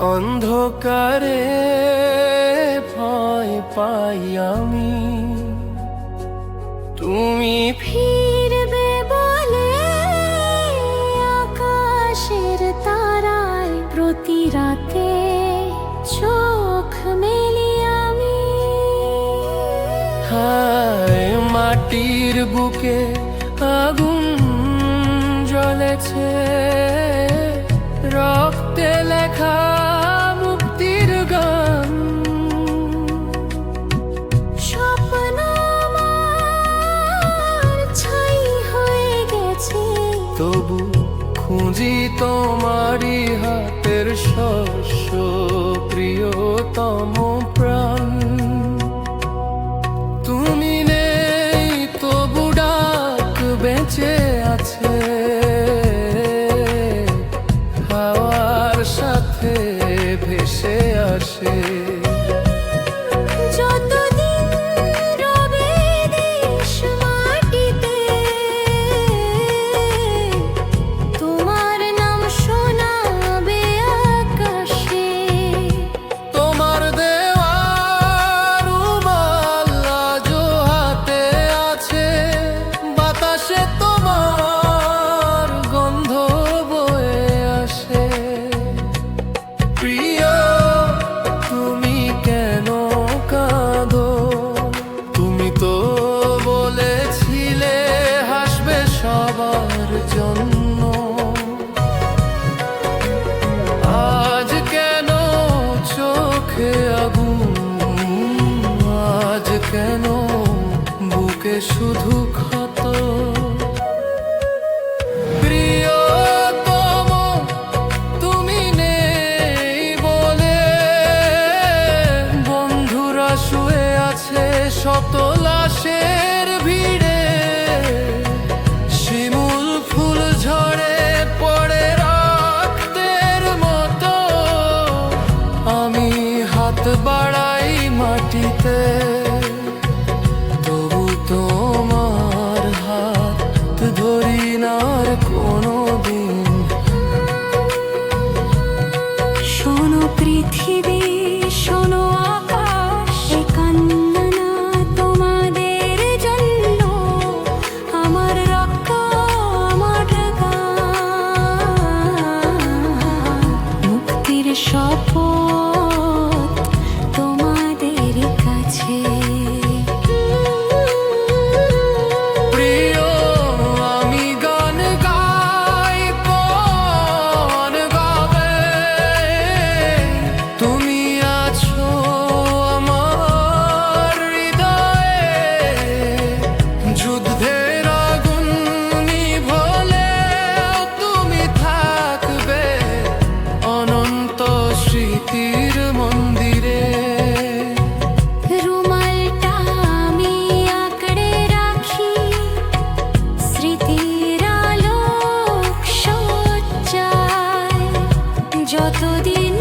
অন্ধকারে ভয় পাই আমি। তুমি ফিরবে বলে আকাশের তারায় প্রতি রাতে চোখ মেলি আমি। হায়, মাটির বুকে আগুন জ্বলেছে। তবু খুঁজি তোমারি হাতের শস্য প্রিয়তম প্রাণ। বুকে শুধু ক্ষত। তুমি বন্ধুরা শুয়ে আছে ভিড়ে। শিমুল পড়ে মতো। আমি হাত বাড়াই মাটিতে। মাটির মন্দিরে। আমি আঁকড়ে রাখি। যতদিন